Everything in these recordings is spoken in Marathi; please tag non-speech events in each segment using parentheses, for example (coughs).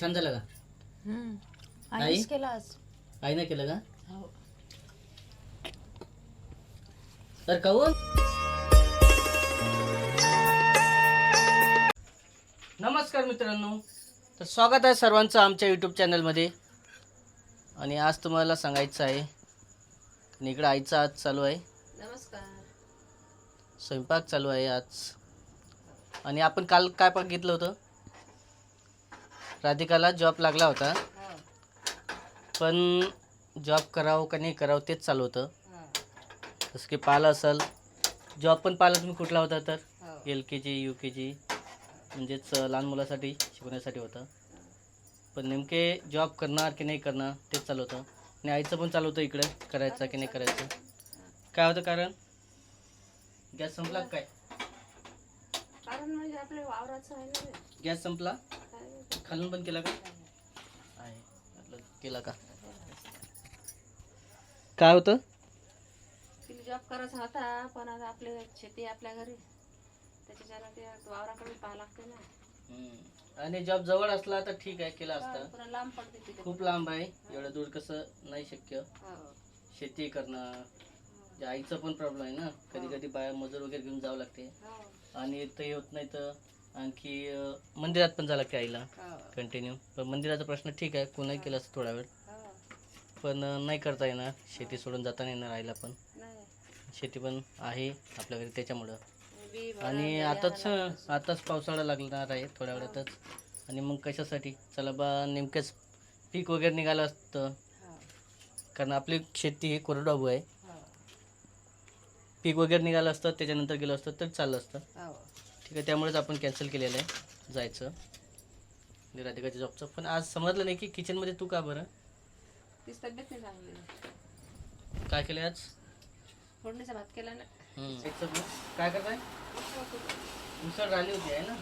छान झालं का? हम्म. आई? आईच केला आज. काही नाही केलं का? हो. तर कहून? नमस्कार मित्रांनो. तर स्वागत आहे सर्वांचं आमच्या यूट्यूब चॅनलमध्ये आणि आज तुम्हाला सांगायचं आहे आणि इकडं आईचं आज चालू आहे. नमस्कार. स्वयंपाक चालू आहे आज. आणि आपण काल काय बघितलं होतं? राधिकाला जॉब लागला होता. पण जॉब करावं का नाही करावं तेच चालू होतं. जसं की पाहिलं असेल जॉब पण पाहिला तुम्ही कुठला होता तर? एल के जी यू के जी म्हणजेच अं, लहान मुलासाठी शिकवण्यासाठी होतं. पण नेमके जॉब करणार की नाही करणार तेच चालू होतं. आणि आईचं पण चालू होतं इकडे करायचं की नाही करायचं. काय होतं कारण? गॅस संपला का काय? कारण म्हणजे आपल्या वावराचं आहे ना. गॅस संपला? खालून पण केला का? आहे म्हटलं केला का? काय होतं? तिला जॉब करायचा होता पण आता आपले शेती आहे आपल्या घरी. त्याच्याच्यानं ते वावराकडे पाहा लागते ना. हम्म. आणि जॉब जवळ असला तर ठीक आहे केला असता. पुन्हा लांब पडते तिथे खूप लांब आहे. एवढं दूर कसं नाही शक्य. हो. शेती करणं जे आईचा पण प्रॉब्लेम आहे ना. कधी कधी बाया मजूर वगैरे घेऊन जावं लागते. हो. आणि ते होत नाही तर आणखी अं, मंदिरात पण जावं लागते आईला हो. कंटिन्यू पण मंदिराचा प्रश्न ठीक आहे कोणाही केला असतं थोडा वेळ हो. पण अं, नाही करता येणार शेती सोडून जाता नाही येणार आईला पण. शेती पण आहे आपल्या घरी त्याच्यामुळं आणि आताच. आताच पावसाळा लागणार आहे थोड्या वेळातच आणि मग कशासाठी चला बा नेमकंच पीक वगैरे निघालं असतं हो. कारण आपली शेती ही कोरडाभू आहे हो. पीक वगैरे निघालं असतं त्याच्यानंतर गेलं असतं तर चाललं असतं हो. ठीक आहे त्यामुळेच आपण कॅन्सल केलेलं आहे जायचं. राधिकाच्या जॉबचं पण आज समजलं नाही की किचनमध्ये तू का बरं? तीच तब्येत नाही चांगली. काय केलं आज? फोडणीचा भात केला ना. हम्म. काय करताय? उसळ राहिली होती आहे ना?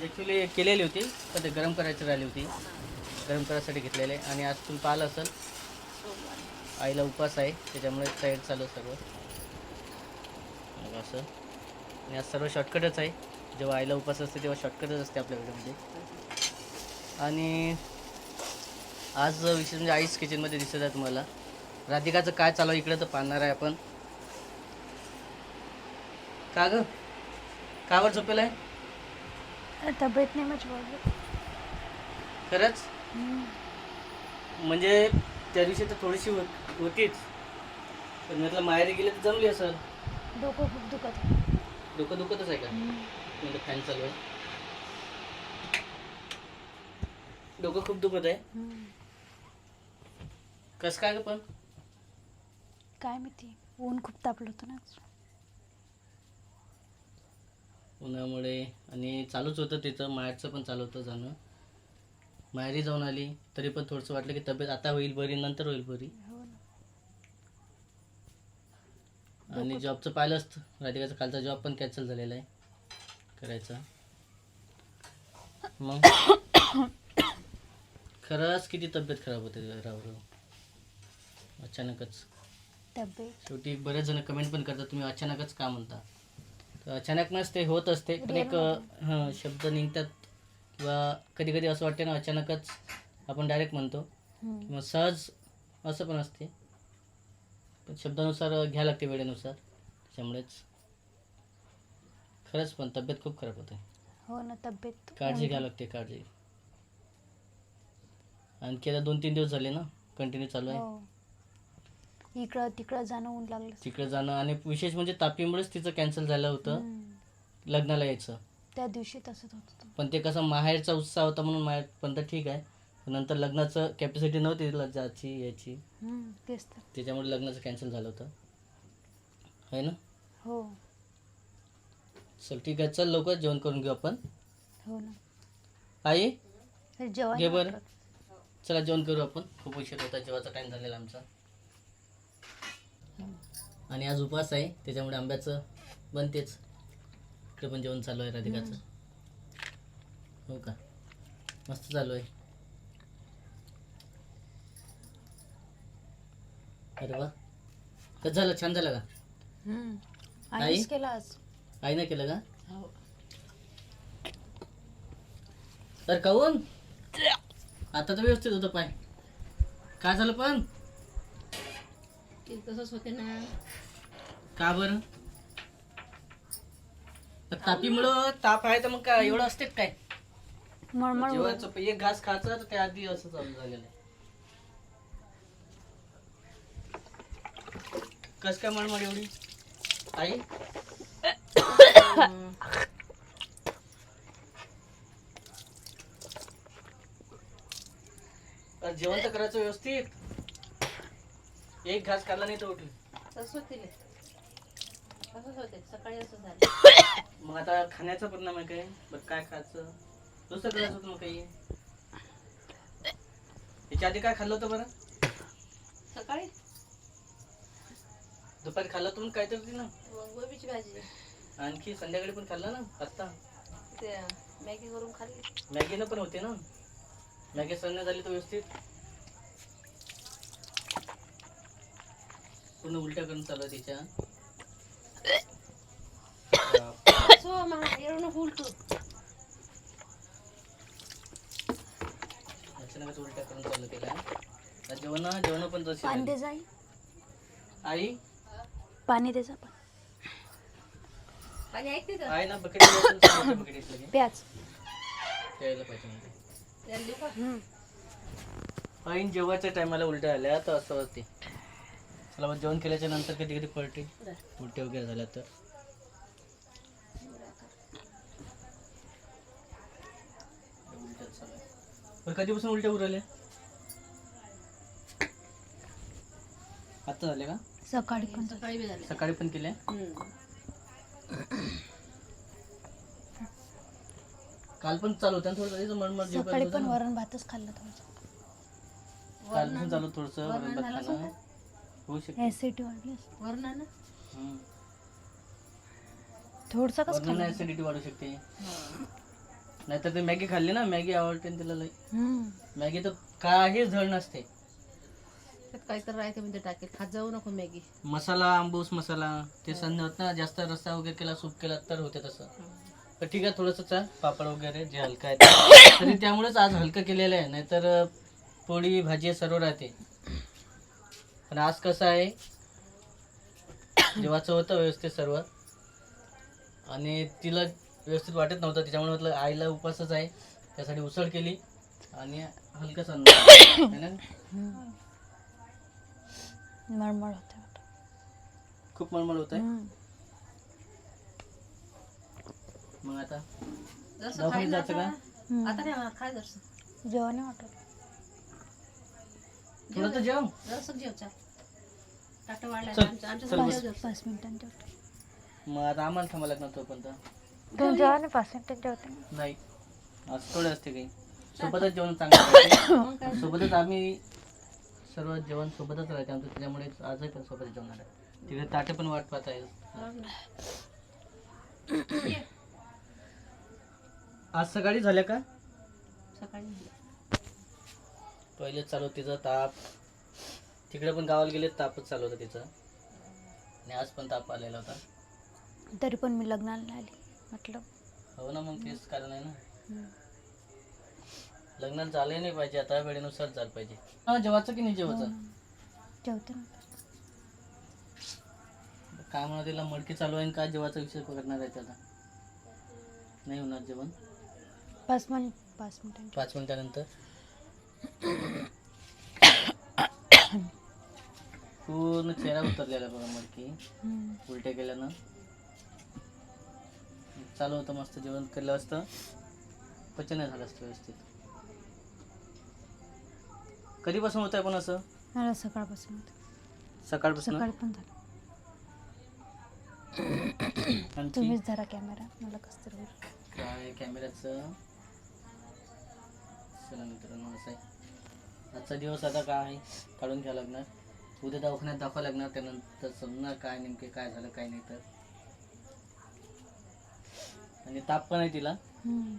ॲक्च्युली केलेली होती पण ते गरम करायची राहिली होती. गरम करायसाठी घेतलेले. आणि आज तुम्ही पाहिलं असेल आईला उपवास आहे त्याच्यामुळे तयारी चालू आहे सर्व. मग असं. आणि आज सर्व शॉर्टकटच आहे. जेव्हा आईला उपवास असते तेव्हा शॉर्टकटच असते आपल्या व्हिडिओमध्ये. आणि आज विशेष म्हणजे आईस किचनमध्ये दिसत आहे तुम्हाला. राधिकाचं काय चालू आहे इकडे तर पाहणार आहे आपण. का ग? कावर झोपेल आहे तब्येत नाही माझी बरोबर खरंच? म्हणजे त्या दिवशी तर थोडीशी होत होतीच. पण म्हटलं माहेरी गेले तर जमली असेल. डोकं खूप दुखत डोकं दुखतच आहे का? म्हणजे फॅन चालू आहे. डोकं खूप दुखत आहे. कसं काय ग पण? काय माहिती ऊन खूप तापलं होतं ना उन्हामुळे आणि चालूच होतं तिचं माहेरचं पण चालू होतं जाणं. माहेरी जाऊन आली तरी पण थोडंसं वाटलं की तब्येत आता होईल बरी नंतर होईल बरी हो ना आणि जॉबचं पाहिलं असतं. राधिकाचा कालचा जॉब पण कॅन्सल झालेला आहे. करायचा. मग? खरंच किती तब्येत खराब होते राव राव. अचानकच. तब्येत? शेवटी बरेच जण कमेंट पण करतात. तुम्ही अचानकच का म्हणता? तर अचानक नसते होत असते. पण एक हां शब्द निघतात किंवा कधी कधी असं वाटते ना अचानकच आपण डायरेक्ट म्हणतो. किंवा सहज असं पण असते. पण शब्दानुसार घ्या लागते वेळेनुसार. त्याच्यामुळेच. खरंच पण तब्येत खूप खराब होते हो ना तब्येत काळजी घ्यावी लागते काळजी. आणखी आता दोन तीन दिवस झाले ना कंटिन्यू चालू आहे. हो. इकडं तिकडं जाणं ऊन लागलं. तिकडे जाणं आणि विशेष म्हणजे तापीमुळेच तिचं कॅन्सल झालं होतं हम्म. लग्नाला यायचं. त्या दिवशी तसंच होत. पण ते कसं माहेरचा उत्साह होता म्हणून माहेर पण तर ठीक आहे. नंतर लग्नाचं कॅपॅसिटी नव्हती तिला जायची याची हम्म, तेच तर. त्याच्यामुळे लग्नाचं कॅन्सल झालं होतं. आहे ना? हो. चल ठीक आहे चल लवकर जेवण करून घेऊ आपण. हो ना. आई? हे जेवण घे बरं. चला जेवण करू आपण. खूप उशीर होता जेवायचा टाइम झालेला आमचा. आणि आज उपवास आहे त्याच्यामुळे आंब्याचं बनतेच इकडे पण जेवण चालू आहे राधिकाचं. हो का? मस्त चालू आहे. अरे वा. कसं झालं छान झालं का? हम्म. आई? आईच केला आज. आई नाही केलं का? हो. तर काऊन आता तर व्यवस्थित होतं पाय. काय झालं पण? ते तसंच होते ना. का बरं? तर तापीमुळं ताप आहे तर मग काय एवढं असते का काय? मळमळ जेव्हा एक घास खायचा तर त्या आधी असं चालू झालेलं आहे. कस काय मळमळ एवढी? आई? जेवण तर करायचं व्यवस्थित. एक घास खाल्ला नाही तर उठली. सकाळी असं झालं. मग आता खाण्याचा परिणाम आहे काय? बरं काय खायचं? दुसरं करायचं होतं मग काही? याच्या आधी काय खाल्लं होतं बरं? सकाळी? दुपारी खाल्लं होतं मग काय तर होती ना? मग गोबीची भाजी. आणखी संध्याकाळी पण खाल्लं ना आत्ता? ते मॅगी करून खाल्ली. मॅगीनं पण होते ना? मॅगी सण झाली तर व्यवस्थित. पूर्ण उलट्या करून चालू तिच्या. सो मग अचानकच उलट्या करून चालू आता जेवण जेवण पण तशी झाली. आई? पाणी दे जा पण पाणी ऐकते तर आहे ना बकेट बकेट लगे प्याज. प्यायला पाहिजे म्हणजे. हम्म. ऐन जेवायच्या टायमाला उलट्या आल्या तर असं होते. चला मग जेवण केल्याच्यानंतर कधी कधी पळते उलट्या वगैरे झाल्या तर. बरं कधीपासून उलट्या उरल्या? आता झाले का? सकाळी पण. सकाळी बी झाले. सकाळी पण केल्या काल पण चालू होतं थोडं जीव सकाळी पण होता ना. वरण भातच खाल्लं थोडं काल पण चालू थोडस वरण होतं. होऊ शकते. ऍसिडिटी वाढली. वरणा ना हम्म. थोडंसं कसं वरनं खाल्लं? ऍसिडिटी वाढू शकते. नाहीतर ते मॅगी खाल्ली ना? मॅगी आवडते ना तिला लई. हम्म. मॅगी तर काही झळ नसते. त्यात काय तर राहते म्हणजे टाकेल खात जाऊ नको मॅगी. मसाला आंबूस मसाला ते सण होत ना जास्त रस्सा वगैरे केला सूप केला तर होते तसं. पण ठीक आहे थोडंसं चा पापड वगैरे जे हलकं आहे ते. तरी त्यामुळेच आज हलकं केलेलं आहे नाहीतर अं, पोळी भाजी सर्व राहते. पण आज कसं आहे जेव्हाचं होतं व्यवस्थित सर्व. आणि तिला व्यवस्थित वाटत नव्हतं त्याच्यामुळे म्हटलं आईला उपवासच आहे. त्यासाठी उसळ केली. आणि हलकं हम्म. मळमळ होते. खूप मळमळ होत आहे. मग आता? जसं दवाखान्यात खाईल जायचं का? आता. खाय जेवण नाही वाटत. थोडं तर जेव चाल टाटा वाढला चल, आमच्या आमच्या चल बस. पाच मग आता आम्हाला थांबा लागणार तोपर्यंत. जेव्हा नाही पाच. नाही. आज थोडे असते काही. सोबतच जेवण चांगलं. (coughs) मग काय? सोबतच आम्ही सर्व जेवण सोबतच राहते आमचं त्याच्यामुळे आजही पण सोबत जेवणार आहे. तिकडे ताटे पण वाट पाहता येईल हो ना. आज सकाळी झाल्या का? सकाळी पहिले चालू होतं तिचं ताप. तिकडे पण गावाला गेले तापच चालू होतं तिचं. आणि आज पण ताप आलेला होता. तरी पण मी लग्नाला आली म्हटलं. हो ना मग तेच कारण आहे ना. लग्नाला झालं नाही पाहिजे आता वेळेनुसार झालं पाहिजे. हा जेवायचं की नाही हो. जेवायचं. जेवते ना. काय म्हणा तिला मडकी चालू आहे आणि काय जेवायचा विषय करणार आहे त्याला? नाही होणार जेवण? पाच मिनिट पाच मिनिटांनी. पाच मिनिटानंतर? पूर्ण चेहरा उतरलेला बघा मडकी. हम्म. उलट्या केल्यानं. चालू होतं मस्त जेवण केलं असतं. पचन झालं असतं व्यवस्थित. कधीपासून होत आहे पण असं? मला सकाळपासून होतं. सकाळपासून? सकाळी पण झालं. आणखी तुम्हीच धरा कॅमेरा मला कसं तरी होईल. काय कॅमेऱ्याचं? चला मित्रांनो असं आहे. आजचा दिवस आता काय? आहे काढून घ्यावं लागणार. उद्या दवाखान्यात दाखवावं लागणार त्यानंतर समजणार काय नेमके काय झालं काय नाही तर. आणि ताप पण आहे तिला. हम्म.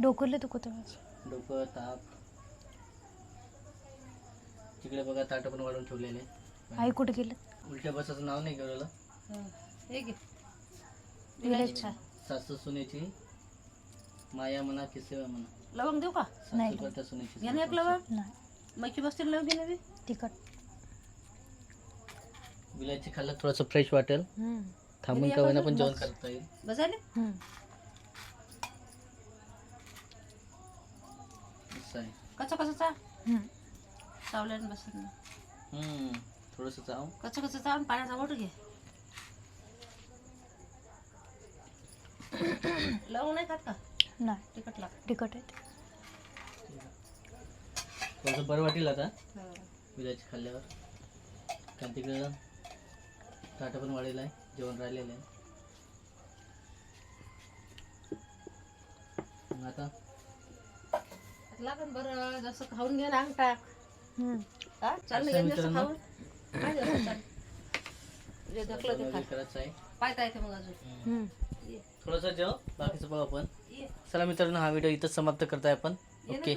डोकं लय दुखत माझं. डोकं ताप. तिकडे बघा ताट पण वाढून ठेवलेले. आई कुठे गेलं? उलट्या बसाचं नाव नाही हं. हे घे. छान. सासू सुनेची माया म्हणा किसेवा म्हणा. लवंग देऊ का? नाही. सुनेची घे ना एक लवंग. नाही बसतील तिखट. विलायची खाल्लं थोडंसं फ्रेश वाटेल. हम्म. थांबून का होईना पण जेवण करता येईल. बसायले? हम्म. असं आहे. कच्चा कच्चा चा हम्म. चावल्याने बसत ना हम्म, थोडंसं चाव कच्चा कच्चा चावून पाण्याचा मोठ घे. लवंग नाही खात का नाही. तिखट लागत. तिखट आहे ते. थोडंसं बरं वाटेल आता. विलायची खाल्ल्यावर. कारण तिकडं ताटं पण वाढलेलं आहे जेवण राहिलेलं आहे. मग आता? लागन बरं जसं खाऊन घे ना अंग टाक थोडंसं जेव बाकीचं पाहू आपण. चला मित्रांनो हा व्हिडिओ इथंच समाप्त करताय आपण. ओके.